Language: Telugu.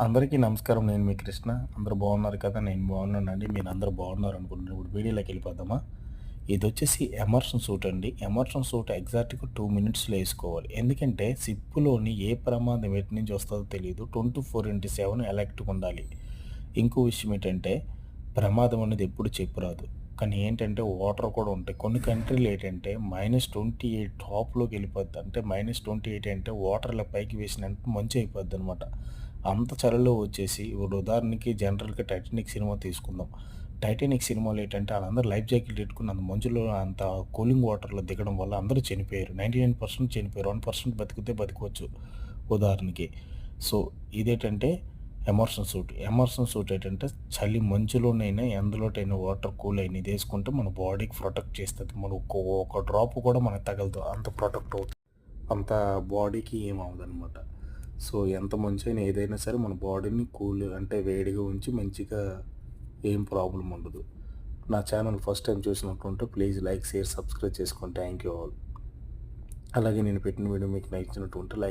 అందరికీ నమస్కారం. నేను మీ కృష్ణ. అందరూ బాగున్నారు కదా? నేను బాగున్నానండి. మీరు అందరూ బాగున్నారు అనుకుంటున్నాను. ఇప్పుడు వీడియోలోకి వెళ్ళిపోదామా? ఇది వచ్చేసి ఎమర్షన్ సూట్ అండి. ఎమర్షన్ సూట్ ఎగ్జాక్ట్గా టూ మినిట్స్లో వేసుకోవాలి. ఎందుకంటే సిప్పులోని ఏ ప్రమాదం ఎటు నుంచి వస్తుందో తెలియదు ట్వంటీ ఫోర్ ఇంటూ సెవెన్ ఎలక్ట్గా ఉండాలి. ఇంకో విషయం ఏంటంటే ప్రమాదం అనేది ఎప్పుడు చెప్పురాదు. కానీ ఏంటంటే వాటర్ కూడా ఉంటాయి. కొన్ని కంట్రీలు ఏంటంటే మైనస్ ట్వంటీ ఎయిట్ టాప్లోకి వెళ్ళిపోద్ది. అంటే మైనస్ ట్వంటీ ఎయిట్ అంటే వాటర్ ఇలా పైకి వేసినట్టు మంచి అయిపోద్ది అనమాట అంత చలిలో వచ్చేసి ఇప్పుడు ఉదాహరణకి జనరల్గా టైటానిక్ సినిమా తీసుకుందాం. టైటానిక్ సినిమాలో ఏంటంటే వాళ్ళందరూ లైఫ్ జాకెట్ పెట్టుకుని అంత మంచులో అంత కూలింగ్ వాటర్లో దిగడం వల్ల అందరూ చనిపోయారు. నైంటీ నైన్ పర్సెంట్ చనిపోయారు. వన్ పర్సెంట్ బతికితే బతికొచ్చు ఉదాహరణకి. సో ఇదేంటంటే ఎమర్సన్ సూట్. ఎమర్సన్ సూట్ ఏంటంటే చలి మంచులోనైనా ఎందులోటైనా వాటర్ కూల్ అయిన ఇది వేసుకుంటే మన బాడీకి ప్రొటెక్ట్ చేస్తుంది. మన ఒక్క ఒక డ్రాప్ కూడా మనకు తగలదు. అంత ప్రొటెక్ట్ అవుతుంది. అంత బాడీకి ఏమవుదనమాట సో ఎంత మంచి అయినా ఏదైనా సరే మన బాడీని కూల్ అంటే వేడిగా ఉంచి మంచిగా ఏం ప్రాబ్లం ఉండదు. నా ఛానల్ ఫస్ట్ టైం చూసినట్టుంటే ప్లీజ్ లైక్ షేర్ సబ్స్క్రైబ్ చేసుకోండి థ్యాంక్ యూ ఆల్. అలాగే నేను పెట్టిన వీడియో మీకు నచ్చినట్టు ఉంటే లైక్